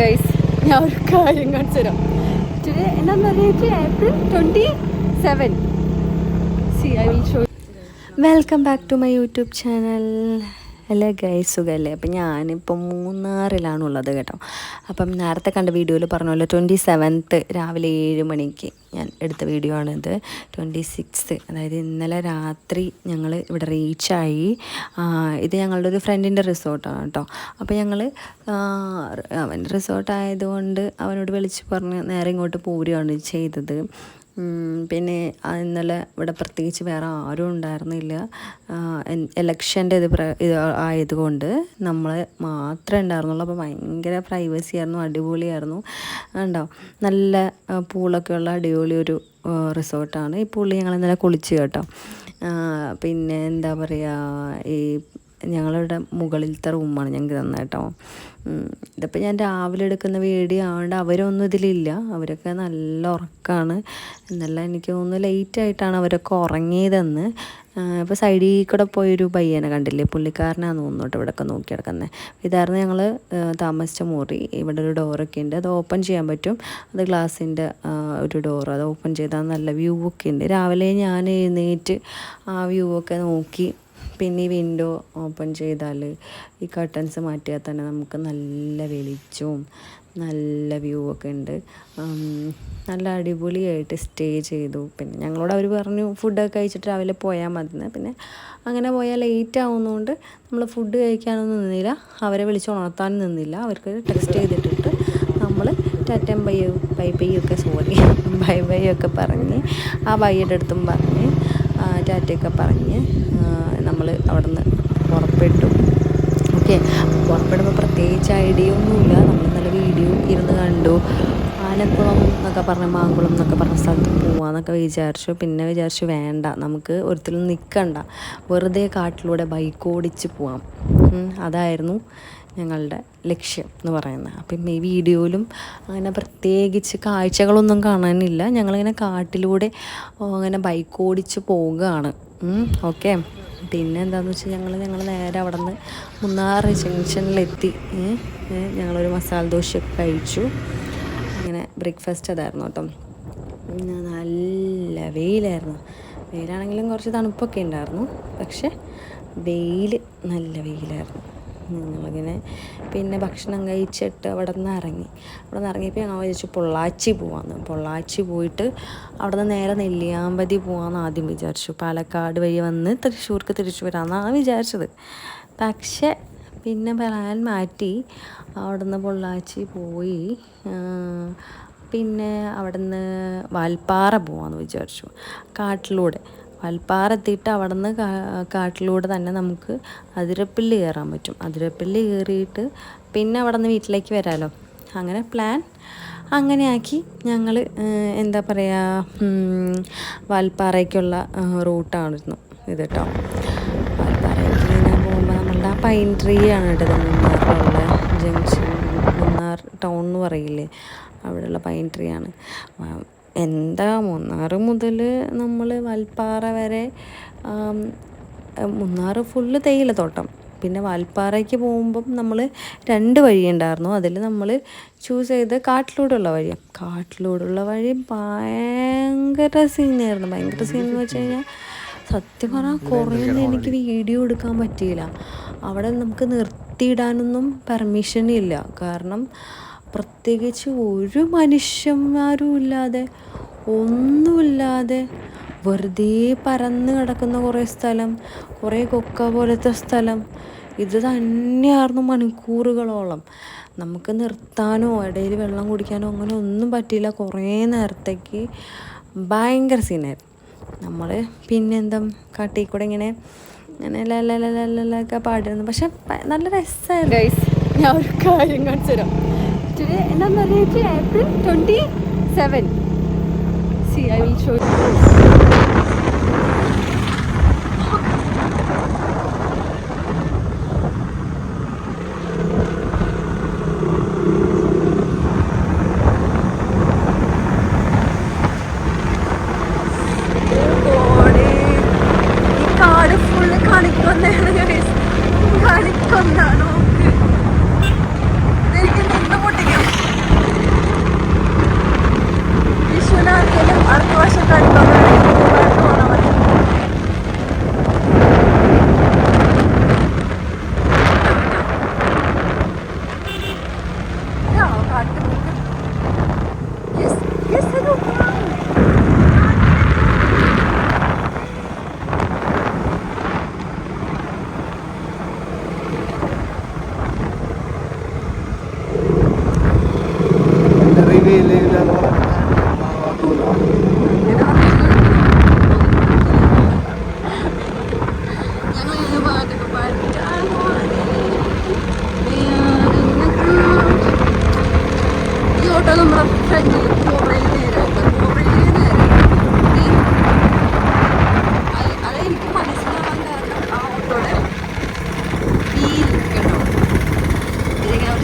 Guys ഞാൻ ഒരു കാര്യം കാണിച്ചു തരാം. ടുഡേ എന്താന്ന് പറഞ്ഞിട്ട് April twenty seven C I will show welcome back to my YouTube channel അല്ലേ ഗൈസ് സുഖമല്ലേ അപ്പം ഞാനിപ്പം മൂന്നാറിലാണുള്ളത് കേട്ടോ. അപ്പം നേരത്തെ കണ്ട വീഡിയോയിൽ പറഞ്ഞ പോലെ ട്വന്റി സെവൻത്ത് രാവിലെ ഏഴ് മണിക്ക് ഞാൻ എടുത്ത വീഡിയോ ആണിത്. ട്വന്റി സിക്സ് അതായത് ഇന്നലെ രാത്രി ഞങ്ങൾ ഇവിടെ റീച്ചായി ഇത് ഞങ്ങളുടെ ഒരു ഫ്രണ്ടിന്റെ റിസോർട്ടാണ് കേട്ടോ. അപ്പോൾ ഞങ്ങൾ അവന്റെ റിസോർട്ട് ആയതുകൊണ്ട് അവനോട് വിളിച്ച് പറഞ്ഞ് നേരെ ഇങ്ങോട്ട് പോരുകയാണ് ചെയ്തത്. പിന്നെ ഇന്നലെ ഇവിടെ പ്രത്യേകിച്ച് വേറെ ആരും ഉണ്ടായിരുന്നില്ല. എലക്ഷന്റെ ഇത് ഇത് ആയതുകൊണ്ട് നമ്മൾ മാത്രമേ ഉണ്ടായിരുന്നുള്ളൂ. അപ്പോൾ ഭയങ്കര പ്രൈവസി ആയിരുന്നു അടിപൊളിയായിരുന്നു. ഉണ്ടോ നല്ല പൂളൊക്കെ ഉള്ള അടിപൊളി ഒരു റിസോർട്ടാണ് ഈ പുള്ളി ഞങ്ങൾ ഇന്നലെ കുളിച്ച് കേട്ടോ. പിന്നെ എന്താ പറയുക ഈ ഞങ്ങളുടെ മുകളിലത്തെ റൂമാണ് ഞങ്ങൾക്ക് തന്നെ കേട്ടോ ഉം. ഇതിപ്പോൾ ഞാൻ രാവിലെ എടുക്കുന്ന വീഡിയോ ആവേണ്ട അവരൊന്നും ഇതിലില്ല. അവരൊക്കെ നല്ല ഉറക്കമാണ് എന്നല്ല എനിക്ക് തോന്നുന്നു ലേറ്റായിട്ടാണ് അവരൊക്കെ ഉറങ്ങിയതെന്ന്. ഇപ്പോൾ സൈഡിൽ കൂടെ പോയൊരു പയ്യനെ കണ്ടില്ലേ? പുള്ളിക്കാരനാണെന്ന് തോന്നുന്നു ഇവിടെയൊക്കെ നോക്കി കിടക്കുന്നത് ഇതായിരുന്നു ഞങ്ങൾ താമസിച്ച മുറി. ഇവിടെ ഒരു ഡോറൊക്കെ ഉണ്ട്. അത് ഓപ്പൺ ചെയ്യാൻ പറ്റും. അത് ഗ്ലാസിന്റെ ഒരു ഡോർ അത് ഓപ്പൺ ചെയ്താൽ നല്ല വ്യൂ ഒക്കെ ഉണ്ട്. രാവിലെ ഞാൻ എഴുന്നേറ്റ് ആ വ്യൂ ഒക്കെ നോക്കി പിന്നെ ഈ വിൻഡോ ഓപ്പൺ ചെയ്താൽ ഈ കർട്ടൻസ് മാറ്റിയാൽ തന്നെ നമുക്ക് നല്ല വെളിച്ചവും നല്ല വ്യൂ ഒക്കെ ഉണ്ട്. നല്ല അടിപൊളിയായിട്ട് സ്റ്റേ ചെയ്തു. പിന്നെ ഞങ്ങളോട് അവർ പറഞ്ഞു ഫുഡൊക്കെ കഴിച്ചിട്ട് രാവിലെ പോയാൽ മതി പിന്നെ അങ്ങനെ പോയാൽ ലേറ്റ് ആവുന്നതുകൊണ്ട് നമ്മൾ ഫുഡ് കഴിക്കാനൊന്നും നിന്നില്ല. അവരെ വിളിച്ച് ഉണർത്താനും നിന്നില്ല. അവർക്ക് ടെക്സ്റ്റ് ചെയ്തിട്ടിട്ട് നമ്മൾ ടാറ്റം ബൈ ബൈ ബൈ ഒക്കെ സോറി ബൈ ബൈ ഒക്കെ പറഞ്ഞ് ആ ബൈയുടെ അടുത്തും പറഞ്ഞ് ടാറ്റയൊക്കെ പറഞ്ഞ് നമ്മൾ അവിടെ നിന്ന് പുറപ്പെട്ടു. ഓക്കെ പുറപ്പെടുമ്പോൾ പ്രത്യേകിച്ച് ഐഡിയ ഒന്നുമില്ല. നമ്മൾ നല്ല വീഡിയോ ഇരുന്ന് കണ്ടു. ആനക്കുളം എന്നൊക്കെ പറഞ്ഞ മാങ്കുളം എന്നൊക്കെ പറഞ്ഞ സ്ഥലത്ത് പോവാന്നൊക്കെ വിചാരിച്ചു. പിന്നെ വിചാരിച്ചു വേണ്ട നമുക്ക് ഒരിക്കലും നിൽക്കണ്ട വെറുതെ കാട്ടിലൂടെ ബൈക്ക് ഓടിച്ച് പോവാം. അതായിരുന്നു ഞങ്ങളുടെ ലക്ഷ്യം എന്ന് പറയുന്നത്. അപ്പം ഈ വീഡിയോയിലും അങ്ങനെ പ്രത്യേകിച്ച് കാഴ്ചകളൊന്നും കാണാനില്ല. ഞങ്ങളിങ്ങനെ കാട്ടിലൂടെ അങ്ങനെ ബൈക്ക് ഓടിച്ച് പോവുകയാണ്. ഓക്കെ പിന്നെ എന്താണെന്ന് വെച്ചാൽ ഞങ്ങൾ ഞങ്ങൾ നേരെ അവിടെ നിന്ന് മൂന്നാർ ജംഗ്ഷനിലെത്തി. ഞങ്ങളൊരു മസാല ദോശയൊക്കെ കഴിച്ചു. അങ്ങനെ ബ്രേക്ക്ഫാസ്റ്റ് അതായിരുന്നു കേട്ടോ. നല്ല വെയിലായിരുന്നു. വെയിലാണെങ്കിലും കുറച്ച് തണുപ്പൊക്കെ ഉണ്ടായിരുന്നു. പക്ഷെ വെയിൽ നല്ല വെയിലായിരുന്നു. ഞങ്ങളിങ്ങനെ പിന്നെ ഭക്ഷണം കഴിച്ചിട്ട് അവിടെ നിന്ന് ഇറങ്ങി. അവിടെ നിന്ന് ഇറങ്ങിയപ്പോൾ ഞങ്ങൾ വിചാരിച്ചു പൊള്ളാച്ചി പോവാന്ന്. പൊള്ളാച്ചി പോയിട്ട് അവിടെ നിന്ന് നേരെ നെല്ലിയാമ്പതി പോവാന്ന് ആദ്യം വിചാരിച്ചു. പാലക്കാട് വഴി വന്ന് തൃശ്ശൂർക്ക് തിരിച്ചു വരാമെന്നാണ് വിചാരിച്ചത്. പക്ഷേ പിന്നെ പ്ലാൻ മാറ്റി അവിടെ നിന്ന് പൊള്ളാച്ചി പോയി. പിന്നെ അവിടെ നിന്ന് വാൽപ്പാറ പോവാന്ന് വിചാരിച്ചു. കാട്ടിലൂടെ. വാൽപ്പാറ എത്തിയിട്ട് നിന്ന് കാട്ടിലൂടെ തന്നെ നമുക്ക് അതിരപ്പള്ളി കയറാൻ പറ്റും. അതിരപ്പള്ളി കയറിയിട്ട് പിന്നെ അവിടെ നിന്ന് വീട്ടിലേക്ക് വരാമല്ലോ അങ്ങനെ പ്ലാൻ അങ്ങനെയാക്കി ഞങ്ങൾ എന്താ പറയുക വൽപ്പാറയ്ക്കുള്ള റൂട്ടായിരുന്നു ഇത് കേട്ടോ വാൽപ്പാറയ്ക്ക് ഇങ്ങനെ പോകുമ്പോൾ നമ്മളുടെ ആ പൈൻ ട്രീ ആണ് കേട്ടത് മൂന്നാറിലുള്ള ജംഗ്ഷൻ മൂന്നാർ ടൗൺ എന്ന് പറയില്ലേ? അവിടെയുള്ള പൈൻ ട്രീ ആണ്. എന്താ മൂന്നാർ മുതൽ നമ്മൾ വാൽപ്പാറ വരെ മൂന്നാർ ഫുള്ള് തേയിലത്തോട്ടം പിന്നെ വാൽപ്പാറയ്ക്ക് പോകുമ്പം നമ്മൾ രണ്ട് വഴിയുണ്ടായിരുന്നു അതിൽ നമ്മൾ ചൂസ് ചെയ്ത് കാട്ടിലൂടെയുള്ള വഴിയാണ് കാട്ടിലൂടെയുള്ള വഴി ഭയങ്കര സീനായിരുന്നു ഭയങ്കര സീൻ എന്ന് വെച്ച് കഴിഞ്ഞാൽ സത്യം പറഞ്ഞാൽ കുറേ എനിക്ക് വീഡിയോ എടുക്കാൻ പറ്റിയില്ല. അവിടെ നമുക്ക് നിർത്തിയിടാനൊന്നും പെർമിഷൻ ഇല്ല. കാരണം പ്രത്യേകിച്ച് ഒരു മനുഷ്യന്മാരും ഇല്ലാതെ ഒന്നുമില്ലാതെ വെറുതെ പരന്ന് കിടക്കുന്ന കുറേ സ്ഥലം കുറേ കൊക്ക പോലത്തെ സ്ഥലം. ഇത് തന്നെയായിരുന്നു മണിക്കൂറുകളോളം. നമുക്ക് നിർത്താനോ ഇടയിൽ വെള്ളം കുടിക്കാനോ അങ്ങനെ ഒന്നും പറ്റിയില്ല. കുറേ നേരത്തേക്ക് ഭയങ്കര സീനായിരുന്നു നമ്മൾ പിന്നെന്താ കാട്ടിൽ കൂടെ ഇങ്ങനെ അങ്ങനെ ലല്ല ഒക്കെ പാടിയിരുന്നു. പക്ഷെ നല്ല രസമായിരുന്നു. ഞാൻ ഒരു കാര്യം കാണിച്ചു തരാം ടുഡേ എന്താന്ന് പറഞ്ഞിട്ട് April twenty seven C I will show ഈ കാട് ഫുള്ള് കാണിക്കൊന്നാണ് കാണിക്കൊന്നാണോ എനിക്ക് നിന്ന് പൊട്ടിക്കണം വെയിലില്ല ഞങ്ങളിങ്ങനെ പാട്ടൊക്കെ പാടിയിട്ട് ആ മോനെ, വേദനക്ക് ഈ ഓട്ടോ നമ്മുടെ ഫ്രണ്ടിൽ കോബ്രയിൽ നേരെ കോബ്രയിൽ നേരെ ഈ അത് അത് എനിക്ക് മനസ്സിലാവാൻ കാരണം ആ ഓട്ടോയുടെ വീൽ കേട്ടോ ഇതിങ്ങനെ ഒരു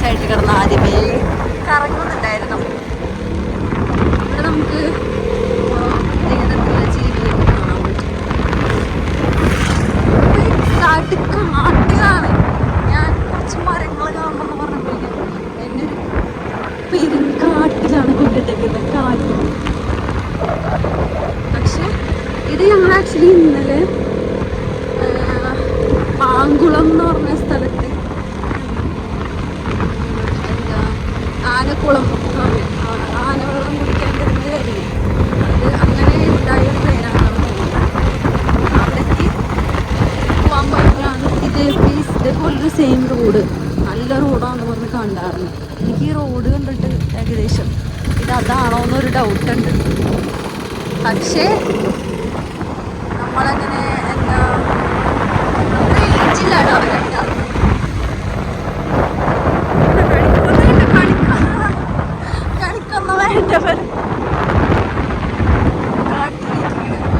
സൈഡിൽ കിടന്ന് ആദ്യമേ കറങ്ങുന്നുണ്ടായിരുന്നു നമുക്ക് പ്രത്യേകതരത്തിലുള്ള ജീവികളൊക്കെ കാണാൻ പറ്റും കാട്ട് കാട്ടിലാണ് ഞാൻ കുറച്ച് മരങ്ങൾ കാണണമെന്ന് പറഞ്ഞപ്പോഴേക്കും എന്നെ ഒരു പെരുങ്കാട്ടിലാണ് കൊണ്ടിട്ടേക്കുന്നത് കാറ്റ് പക്ഷെ ഇത് ഞങ്ങൾ ആക്ച്വലി ഇന്നലെ ആ, പാങ്കുളം എന്ന് പറഞ്ഞ സ്ഥലത്ത് എന്താ ആനക്കുളം എന്ന് പറയും. ആ- ആനവെള്ളം കുടിക്കാൻ വരുന്ന വരില്ലേ അത് അങ്ങനെ ഉണ്ടായ ഒരു ട്രെയിനാണ് അവിടേക്ക് പോകാൻ പറ്റിയാണ് ഇതേ പ്ലീസ് ഇതേപോലൊരു സെയിം റോഡ് നല്ല റോഡാണെന്ന് പറഞ്ഞ് കണ്ടായിരുന്നു എനിക്ക് ഈ റോഡ് കണ്ടിട്ട് ഏകദേശം ഇത് അതാണോ എന്നൊരു ഡൗട്ട് ഉണ്ട് പക്ഷേ നമ്മളങ്ങനെ എന്താ റേഞ്ചിലാണ് അവരുണ്ടാവുന്നത് കണിക്കൊന്നും വേണ്ടവർ കാട്ടിലിരിക്കുകയാണ്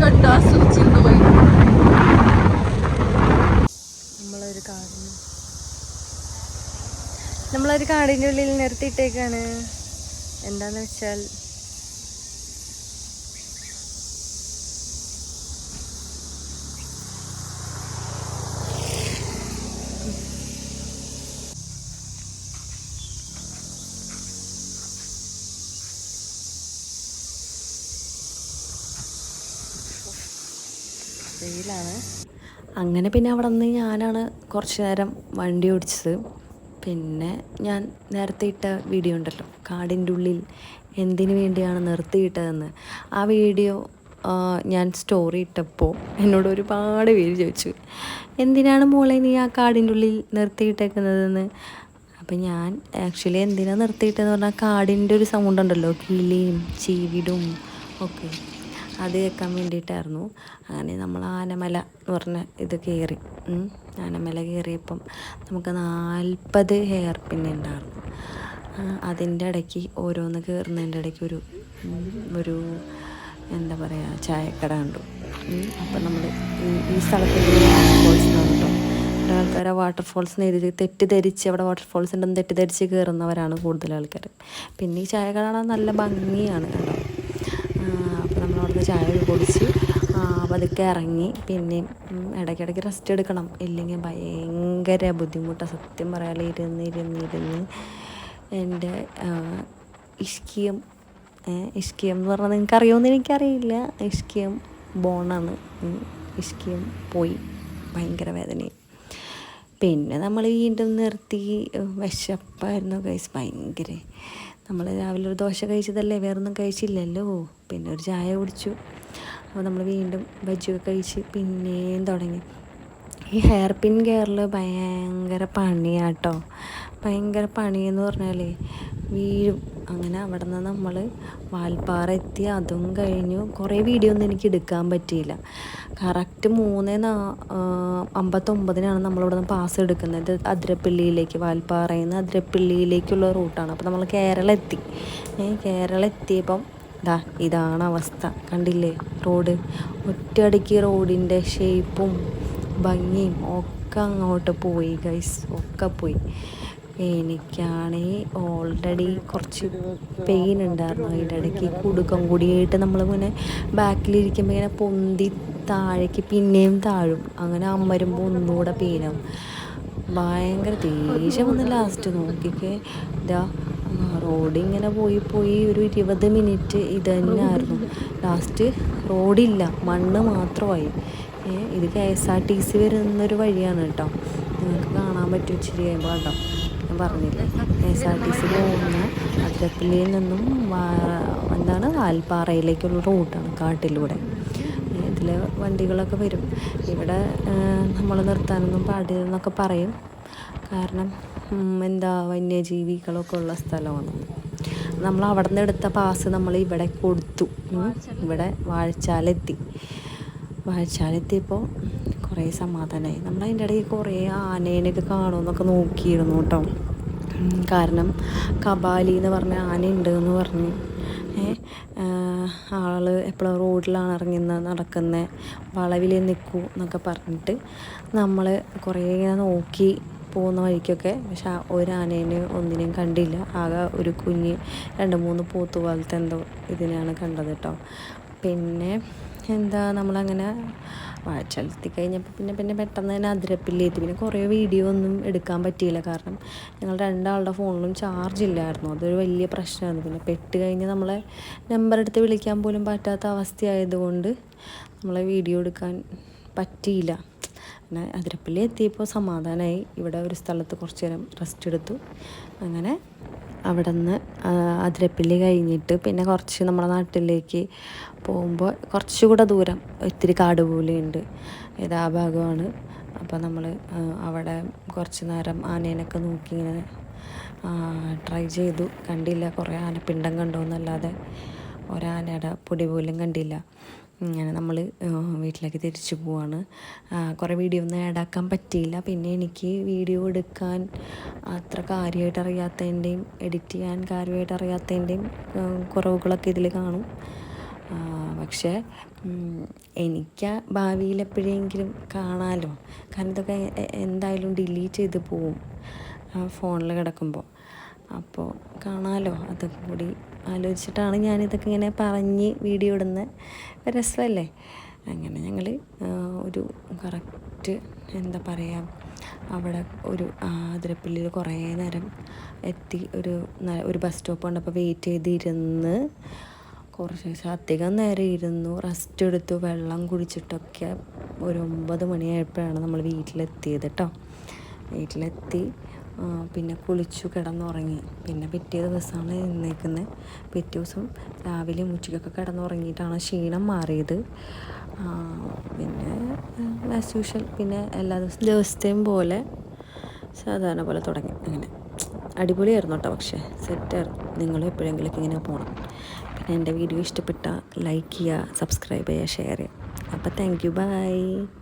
കണ്ടു ആസ്വദിച്ചിരുന്നു പോയി നമ്മളൊരു കാടിന് നമ്മളൊരു കാടിന്റെ ഉള്ളിൽ നിർത്തിയിട്ടേക്കാണ്. എന്താന്ന് വെച്ചാൽ അങ്ങനെ പിന്നെ അവിടെ നിന്ന് ഞാനാണ് കുറച്ച് നേരം വണ്ടി ഓടിച്ചത്. പിന്നെ ഞാൻ നേരത്തെ ഇട്ട വീഡിയോ ഉണ്ടല്ലോ കാടിന്റെ ഉള്ളിൽ എന്തിനു വേണ്ടിയാണ് നിർത്തിയിട്ടതെന്ന്. ആ വീഡിയോ ഞാൻ സ്റ്റോറി ഇട്ടപ്പോൾ എന്നോട് ഒരുപാട് പേര് ചോദിച്ചു എന്തിനാണ് മോളെ നീ ആ കാടിന്റെ ഉള്ളിൽ നിർത്തിയിട്ടേക്കുന്നതെന്ന്? അപ്പം ഞാൻ ആക്ച്വലി എന്തിനാണ് നിർത്തിയിട്ടെന്ന് പറഞ്ഞാൽ കാടിന്റെ ഒരു സൗണ്ട് ഉണ്ടല്ലോ കിളിയും ചീവിടും ഒക്കെ. അത് കേൾക്കാൻ വേണ്ടിയിട്ടായിരുന്നു. അങ്ങനെ നമ്മൾ ആനമല എന്ന് പറഞ്ഞ ഇത് കയറി. ആനമല കയറിയപ്പം നമുക്ക് നാൽപ്പത് ഹെയർ പിന്നെ ഉണ്ടായിരുന്നു. അതിന്റെ ഇടയ്ക്ക് ഓരോന്ന് കയറുന്നതിന്റെ ഇടയ്ക്ക് ഒരു ഒരു എന്താ പറയുക ചായക്കട ഉണ്ട് അപ്പം നമ്മൾ ഈ സ്ഥലത്ത് വാട്ടർഫോൾസ് ആൾക്കാർ വാട്ടർഫോൾസ് എഴുതി തെറ്റിദ്ധരിച്ച് അവിടെ വാട്ടർഫോൾസ് ഉണ്ടെന്ന് തെറ്റിദ്ധരിച്ച് കയറുന്നവരാണ് കൂടുതൽ ആൾക്കാർ പിന്നെ ഈ ചായക്കട നല്ല ഭംഗിയാണ് കേട്ടോ ചായ കുടിച്ച് പതുക്കെ ഇറങ്ങി. പിന്നെ ഇടയ്ക്കിടയ്ക്ക് റെസ്റ്റ് എടുക്കണം. ഇല്ലെങ്കിൽ ഭയങ്കര ബുദ്ധിമുട്ടാണ് സത്യം പറയാതെ ഇരുന്ന് ഇരുന്ന് ഇരുന്ന് എന്റെ ഇഷ്കിയം ഇഷ്കിയം എന്ന് പറഞ്ഞാൽ നിങ്ങൾക്ക് അറിയുമെന്ന് എനിക്കറിയില്ല. ഇഷ്കിയം ബോണാണ്. ഇഷ്കിയം പോയി. ഭയങ്കര വേദനയും പിന്നെ നമ്മൾ വീണ്ടും നിർത്തി. വിശപ്പായിരുന്നു ഗൈസ് ഭയങ്കര. നമ്മൾ രാവിലെ ഒരു ദോശ കഴിച്ചതല്ലേ? വേറൊന്നും കഴിച്ചില്ലല്ലോ. പിന്നെ ഒരു ചായ കുടിച്ചു. അപ്പോൾ നമ്മൾ വീണ്ടും ബജ്ജു കഴിച്ച് പിന്നെയും തുടങ്ങി. ഈ ഹെയർ പിൻ കെയറിൽ ഭയങ്കര പണിയാട്ടോ. ഭയങ്കര പണിയെന്ന് പറഞ്ഞാലേ വീഴും. അങ്ങനെ അവിടെ നിന്ന് നമ്മൾ വാൽപ്പാറ എത്തി. അതും കഴിഞ്ഞു. കുറേ വീഡിയോ ഒന്നും എനിക്ക് എടുക്കാൻ പറ്റിയില്ല. കറക്റ്റ് മൂന്ന് അമ്പത്തൊമ്പതിനാണ് നമ്മളിവിടെ നിന്ന് പാസ് എടുക്കുന്നത്. അതിരപ്പള്ളിയിലേക്ക് വാൽപ്പാറയിൽ നിന്ന് അതിരപ്പള്ളിയിലേക്കുള്ള റൂട്ടാണ്. അപ്പോൾ നമ്മൾ കേരളം എത്തി കേരളം എത്തിയപ്പം ദാ ഇതാണ് അവസ്ഥ. കണ്ടില്ലേ? റോഡ്. ഒറ്റയടിക്ക് റോഡിന്റെ ഷേപ്പും ഭംഗിയും ഒക്കെ അങ്ങോട്ട് പോയി ഗൈസ് ഒക്കെ പോയി. എനിക്കാണെങ്കിൽ ഓൾറെഡി കുറച്ച് പെയിൻ ഉണ്ടായിരുന്നു. അതിന്റെ ഇടയ്ക്ക് കുടുക്കം കൂടിയായിട്ട് നമ്മളിങ്ങനെ ബാക്കിലിരിക്കുമ്പോൾ ഇങ്ങനെ പൊന്തി താഴേക്ക് പിന്നെയും താഴും. അങ്ങനെ അമ്മരുമ്പോൾ ഒന്നുകൂടെ പെയിനാവും ഭയങ്കര ദേഷ്യം വന്ന് ലാസ്റ്റ് നോക്കിക്കേ. ഇതാ റോഡ് ഇങ്ങനെ പോയി പോയി ഒരു ഇരുപത് മിനിറ്റ് ഇത് തന്നെയായിരുന്നു ലാസ്റ്റ് റോഡില്ല മണ്ണ് മാത്രമായി. ഇത് K S R T C വരുന്നൊരു വഴിയാണ് കേട്ടോ. നിങ്ങൾക്ക് കാണാൻ പറ്റും ഇച്ചിരി കഴിയുമ്പോൾ കേട്ടോ. ഞാൻ പറഞ്ഞില്ലേ. K S R T C പോകുന്ന അതിരപ്പള്ളിയിൽ നിന്നും എന്താണ് വാൽപ്പാറയിലേക്കുള്ള റൂട്ടാണ് കാട്ടിലൂടെ. ഇതിൽ വണ്ടികളൊക്കെ വരും. ഇവിടെ നമ്മൾ നിർത്താനൊന്നും പാടില്ലെന്നൊക്കെ പറയും. കാരണം എന്താ വന്യജീവികളൊക്കെ ഉള്ള സ്ഥലമാണ്. നമ്മൾ അവിടെ നിന്ന് എടുത്ത പാസ് നമ്മൾ ഇവിടെ കൊടുത്തു. ഇവിടെ വാഴച്ചാലെത്തി വാഴച്ചാലെത്തിയപ്പോൾ കുറേ സമാധാനമായി നമ്മൾ അതിന്റെ ഇടയിൽ കുറേ ആനേനെയൊക്കെ കാണുമെന്നൊക്കെ നോക്കിയിരുന്നു കേട്ടോ. കാരണം കബാലി എന്ന് പറഞ്ഞ ആന ഉണ്ട് എന്ന് പറഞ്ഞു. ഏ, ആ, ആൾ എപ്പോഴും റോഡിലാണ് ഇറങ്ങി നടക്കുന്ന വളവിൽ നിൽക്കൂ എന്നൊക്കെ പറഞ്ഞിട്ട് നമ്മൾ കുറേ ഇങ്ങനെ നോക്കി പോകുന്ന വഴിക്കൊക്കെ പക്ഷെ ആ ഒരു ആനേനെ ഒന്നിനെയും കണ്ടില്ല. ആകെ ഒരു കുഞ്ഞ് രണ്ട് മൂന്ന് പോത്ത് പോലത്തെ എന്തോ ഇതിനെയാണ് കണ്ടത് കേട്ടോ. പിന്നെ എന്താ നമ്മളങ്ങനെ വാഴച്ചെലുത്തി കഴിഞ്ഞപ്പോൾ പിന്നെ പിന്നെ പെട്ടെന്ന് തന്നെ അതിരപ്പില്ലേത്തി പിന്നെ കുറേ വീഡിയോ ഒന്നും എടുക്കാൻ പറ്റിയില്ല. കാരണം ഞങ്ങൾ രണ്ടാളുടെ ഫോണിലും ചാർജ് ഇല്ലായിരുന്നു. അതൊരു വലിയ പ്രശ്നമാണ് പിന്നെ പെട്ട് കഴിഞ്ഞ് നമ്മളെ നമ്പർ എടുത്ത് വിളിക്കാൻ പോലും പറ്റാത്ത അവസ്ഥയായതുകൊണ്ട് നമ്മളെ വീഡിയോ എടുക്കാൻ പറ്റിയില്ല. പിന്നെ അതിരപ്പള്ളി എത്തിയപ്പോൾ സമാധാനമായി ഇവിടെ ഒരു സ്ഥലത്ത് കുറച്ച് നേരം റെസ്റ്റ് എടുത്തു. അങ്ങനെ അവിടെ നിന്ന് അതിരപ്പള്ളി കഴിഞ്ഞിട്ട് പിന്നെ കുറച്ച് നമ്മുടെ നാട്ടിലേക്ക് പോകുമ്പോൾ കുറച്ചുകൂടെ ദൂരം ഇത്തിരി കാട് പോലെയുണ്ട് ഇത് ആ ഭാഗമാണ്. അപ്പോൾ നമ്മൾ അവിടെ കുറച്ച് നേരം ആനേനൊക്കെ നോക്കി ഇങ്ങനെ ട്രൈ ചെയ്തു. കണ്ടില്ല കുറേ ആനപ്പിണ്ടം കണ്ടു എന്നല്ലാതെ ഒരാനയുടെ പൊടി പോലും കണ്ടില്ല. അങ്ങനെ നമ്മൾ വീട്ടിലേക്ക് തിരിച്ചു പോവാണ്. കുറേ വീഡിയോ ഒന്നും ആഡാക്കാൻ പറ്റിയില്ല. പിന്നെ എനിക്ക് വീഡിയോ എടുക്കാൻ അത്ര കാര്യമായിട്ട് അറിയാത്തതിന്റെയും എഡിറ്റ് ചെയ്യാൻ കാര്യമായിട്ട് അറിയാത്തതിന്റെയും കുറവുകളൊക്കെ ഇതിൽ കാണും. പക്ഷേ എനിക്ക് ഭാവിയിൽ എപ്പോഴെങ്കിലും കാണാമല്ലോ കാരണം ഇതൊക്കെ എന്തായാലും ഡിലീറ്റ് ചെയ്ത് പോവും ഫോണിൽ കിടക്കുമ്പോൾ അപ്പോൾ കാണാമല്ലോ അതൊക്കെ കൂടി ആലോചിച്ചിട്ടാണ് ഞാനിതൊക്കെ ഇങ്ങനെ പറഞ്ഞ് വീഡിയോ ഇടുന്ന. രസമല്ലേ? അങ്ങനെ ഞങ്ങൾ ഒരു കറക്റ്റ് എന്താ പറയുക അവിടെ ഒരു ആതിരപ്പള്ളിയിൽ കുറേ നേരം എത്തി ഒരു ഒരു ബസ് സ്റ്റോപ്പ് കണ്ടപ്പോൾ വെയിറ്റ് ചെയ്തിരുന്ന് കുറച്ച് ദിവസം അധികം നേരം ഇരുന്നു റെസ്റ്റ് എടുത്തു വെള്ളം കുടിച്ചിട്ടൊക്കെ ഒരു ഒമ്പത് മണിയായപ്പോഴാണ് നമ്മൾ വീട്ടിലെത്തിയത് കേട്ടോ വീട്ടിലെത്തി പിന്നെ കുളിച്ചു കിടന്നുറങ്ങി. പിന്നെ പിറ്റേ ദിവസമാണ് എഴുന്നേൽക്കുന്നത് പിറ്റേ ദിവസം രാവിലെ ഉച്ചയ്ക്കൊക്കെ കിടന്നുറങ്ങിയിട്ടാണ് ക്ഷീണം മാറിയത്. പിന്നെ ആസ് യൂഷ്വൽ പിന്നെ എല്ലാ ദിവസവും ദിവസത്തെയും പോലെ സാധാരണ പോലെ തുടങ്ങി. അങ്ങനെ. അടിപൊളിയായിരുന്നു കേട്ടോ പക്ഷേ. സെറ്റായിരുന്നു. നിങ്ങൾ എപ്പോഴെങ്കിലും ഇങ്ങനെ പോകണം പിന്നെ എന്റെ വീഡിയോ ഇഷ്ടപ്പെട്ട ലൈക്ക് ചെയ്യുക സബ്സ്ക്രൈബ് ചെയ്യുക ഷെയർ ചെയ്യുക. അപ്പോൾ താങ്ക് യു. ബൈ.